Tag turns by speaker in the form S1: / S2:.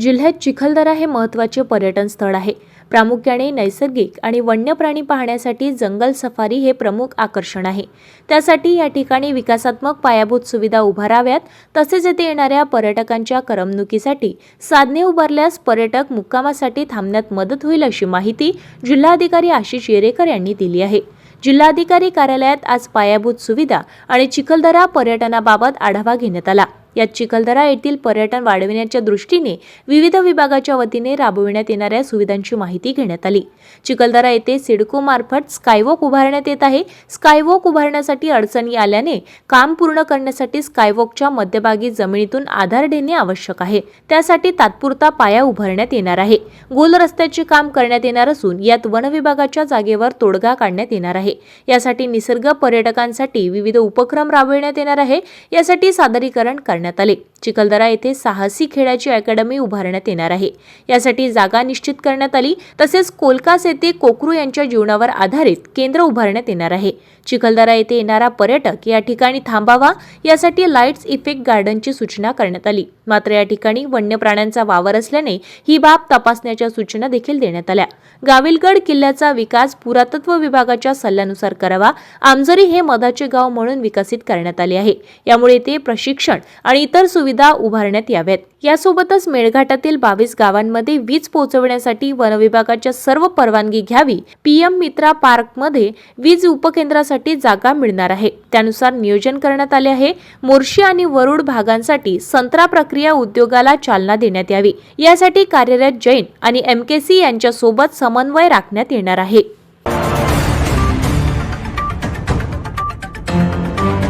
S1: जिल्ह्यात चिखलदरा हे महत्त्वाचे पर्यटन स्थळ आहे. प्रामुख्याने नैसर्गिक आणि वन्य प्राणी पाहण्यासाठी जंगल सफारी हे प्रमुख आकर्षण आहे. त्यासाठी या ठिकाणी विकासात्मक पायाभूत सुविधा उभाराव्यात तसेच येथे येणाऱ्या पर्यटकांच्या करमणुकीसाठी साधने उभारल्यास पर्यटक मुक्कामासाठी थांबण्यात मदत होईल अशी माहिती जिल्हाधिकारी आशिष येरेकर यांनी दिली आहे. जिल्हाधिकारी कार्यालयात आज पायाभूत सुविधा आणि चिखलदरा पर्यटनाबाबत आढावा घेण्यात आला. यात चिखलदरा येथील पर्यटन वाढविण्याच्या दृष्टीने विविध विभागाच्या वतीने राबविण्यात येणाऱ्या सुविधांची माहिती घेण्यात आली. चिखलदरा येथे सिडको मार्फत स्कायवॉक उभारण्यात येत आहे. स्कायवॉक उभारण्यासाठी अडचणी आल्याने काम पूर्ण करण्यासाठी स्कायवॉकच्या मध्यभागी जमिनीतून आधार देणे आवश्यक आहे. त्यासाठी तात्पुरता पाया उभारण्यात येणार आहे. गोल रस्त्याचे काम करण्यात येणार असून यात वन विभागाच्या जागेवर तोडगा काढण्यात येणार आहे. यासाठी निसर्ग पर्यटकांसाठी विविध उपक्रम राबविण्यात येणार आहे. यासाठी सादरीकरण करण्यात करण्यात आले. चिखलदरा येथे साहसी खेळाची अकॅडमी उभारण्यात येणार आहे. यासाठी जागा निश्चित करण्यात आली. तसेच कोलकास येथे कोकरू यांच्या जीवनावर आधारित केंद्र उभारण्यात येणार आहे. चिखलदरा येथे येणारा पर्यटक या ठिकाणी थांबावा. यासाठी लाईट्स इफेक्ट गार्डनची सूचना करण्यात आली. मात्र या ठिकाणी वन्य प्राण्यांचा वावर असल्याने ही बाब तपासण्याच्या सूचना देखील देण्यात आल्या. गाविलगड किल्ल्याचा विकास पुरातत्व विभागाच्या सल्ल्यानुसार करावा. आमजरी हे मदाचे गाव म्हणून विकसित करण्यात आले आहे. यामुळे ते प्रशिक्षण आणि आणि इतर सुविधा उभारण्यात याव्यात. यासोबतच मेळघाटातील बावीस गावांमध्ये वीज पोहोचवण्यासाठी वनविभागाच्या सर्व परवानगी घ्यावी पीएम मित्रा पार्कमध्ये वीज उपकेंद्रासाठी जागा मिळणार आहे. त्यानुसार नियोजन करण्यात आले आहे. मोर्शी आणि वरुड भागांसाठी संत्रा प्रक्रिया उद्योगाला चालना देण्यात यावी. यासाठी कार्यरत जैन आणि एमकेसी यांच्यासोबत समन्वय राखण्यात येणार आहे.